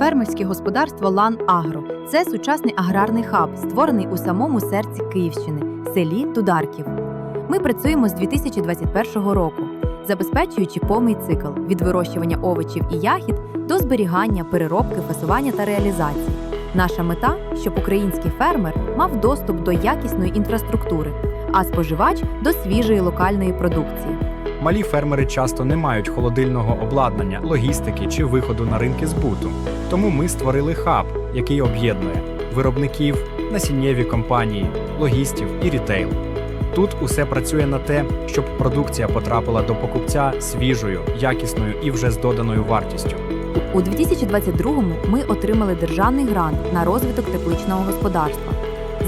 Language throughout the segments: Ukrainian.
Фермерське господарство Лан Агро це сучасний аграрний хаб, створений у самому серці Київщини, селі Тударків. Ми працюємо з 2021 року, забезпечуючи повний цикл від вирощування овочів і ягід до зберігання, переробки, фасування та реалізації. Наша мета, щоб український фермер мав доступ до якісної інфраструктури, а споживач до свіжої локальної продукції. Малі фермери часто не мають холодильного обладнання, логістики чи виходу на ринки збуту. Тому ми створили хаб, який об'єднує виробників, насіннєві компанії, логістів і рітейл. Тут усе працює на те, щоб продукція потрапила до покупця свіжою, якісною і вже з доданою вартістю. У 2022-му ми отримали державний грант на розвиток тепличного господарства.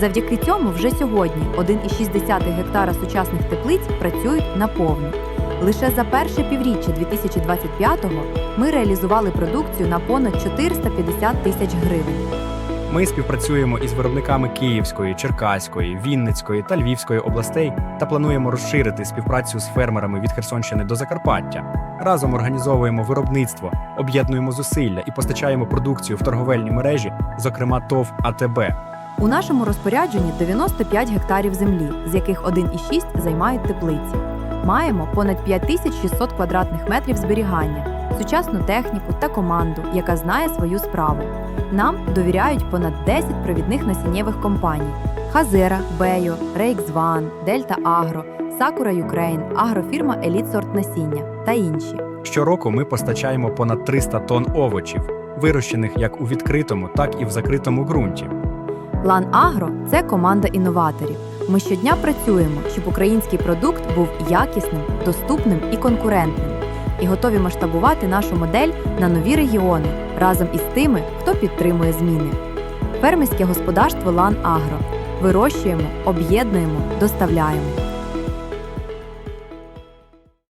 Завдяки цьому вже сьогодні 1,6 гектара сучасних теплиць працюють наповну. Лише за перше півріччя 2025-го ми реалізували продукцію на понад 450 тисяч гривень. Ми співпрацюємо із виробниками Київської, Черкаської, Вінницької та Львівської областей та плануємо розширити співпрацю з фермерами від Херсонщини до Закарпаття. Разом організовуємо виробництво, об'єднуємо зусилля і постачаємо продукцію в торговельні мережі, зокрема ТОВ АТБ. У нашому розпорядженні 95 гектарів землі, з яких 1,6 займають теплиці. Маємо понад 5600 квадратних метрів зберігання, сучасну техніку та команду, яка знає свою справу. Нам довіряють понад 10 провідних насіннєвих компаній: Хазера, Бейо, Рейкзван, Дельта Агро, Сакура Юкрейн, агрофірма Еліт Сорт Насіння та інші. Щороку ми постачаємо понад 300 тонн овочів, вирощених як у відкритому, так і в закритому ґрунті. Лан Агро це команда інноваторів. Ми щодня працюємо, щоб український продукт був якісним, доступним і конкурентним, і готові масштабувати нашу модель на нові регіони разом із тими, хто підтримує зміни. Фермерське господарство Лан Агро. Вирощуємо, об'єднуємо, доставляємо.